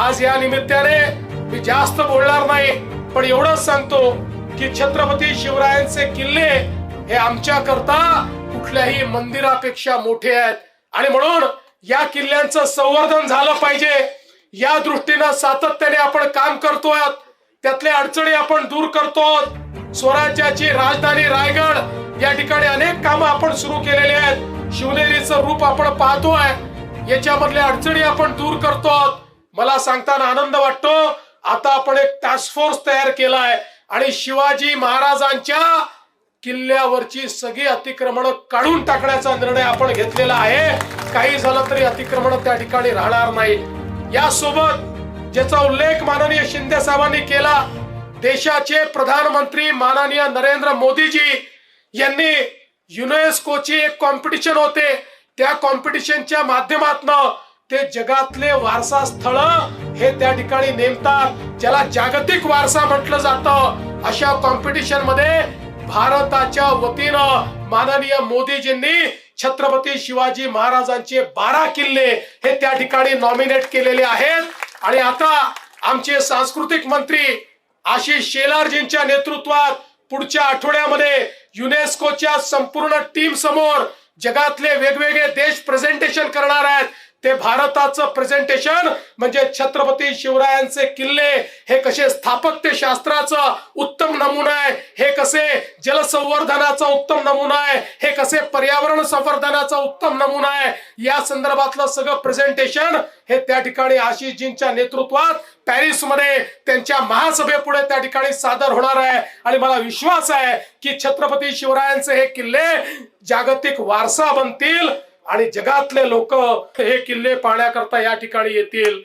आज या निमित्ताने मी जास्त बोलणार नाही पण एवढंच सांगतो की छत्रपती शिवरायांचे किल्ले हे आमच्या करता कुठल्याही मंदिरापेक्षा मोठे आहेत. आणि म्हणून या किल्ल्यांचं संवर्धन झालं पाहिजे. या दृष्टीनं सातत्याने आपण काम करतोय त्यातल्या अडचणी आपण दूर करतो स्वराज्याची राजधानी रायगड या ठिकाणी अनेक कामं आपण सुरू केलेली आहेत. शिवनेरीचं रूप आपण पाहतोय. याच्यामधल्या अडचणी आपण दूर करतो मला सांगताना आनंद वाटतो. आता आपण एक टास्क फोर्स तयार केलाय. आणि शिवाजी महाराजांच्या किल्ल्यावरची सगळी अतिक्रमण काढून टाकण्याचा निर्णय आपण घेतलेला आहे. काही झालं तरी अतिक्रमण त्या ठिकाणी राहणार नाही. यासोबत ज्याचा उल्लेख माननीय शिंदे साहेबांनी केला देशाचे प्रधानमंत्री माननीय नरेंद्र मोदीजी यांनी युनेस्कोची एक कॉम्पिटिशन होते. त्या कॉम्पिटिशनच्या माध्यमातनं ते जगातले वारसा स्थळ हे त्या ठिकाणी नेमतात ज्याला जागतिक वारसा म्हटलं जातं. अशा कॉम्पिटिशनमध्ये भारताच्या वतीनं माननीय मोदीजींनी छत्रपती शिवाजी महाराजांचे बारा किल्ले हे त्या ठिकाणी नॉमिनेट केलेले आहेत. आणि आता आमचे सांस्कृतिक मंत्री आशिष शेलारजींच्या नेतृत्वात पुढच्या आठवड्यामध्ये युनेस्कोच्या संपूर्ण टीम समोर जगातले वेगवेगळे देश प्रेझेंटेशन करणार आहेत. ते भारताचं प्रेझेंटेशन म्हणजे छत्रपती शिवरायांचे किल्ले हे कसे स्थापत्य शास्त्राचं उत्तम नमुना आहे हे कसे जलसंवर्धनाचा उत्तम नमुना आहे हे कसे पर्यावरण संवर्धनाचा उत्तम नमुना आहे या संदर्भातलं सगळं प्रेझेंटेशन हे त्या ठिकाणी आशिषजींच्या नेतृत्वात पॅरिसमध्ये त्यांच्या महासभेपुढे त्या ठिकाणी सादर होणार आहे. आणि मला विश्वास आहे की छत्रपती शिवरायांचे हे किल्ले जागतिक वारसा बनतील. आणि जगातले लोक हे किल्ले पाहण्याकरता या ठिकाणी येतील.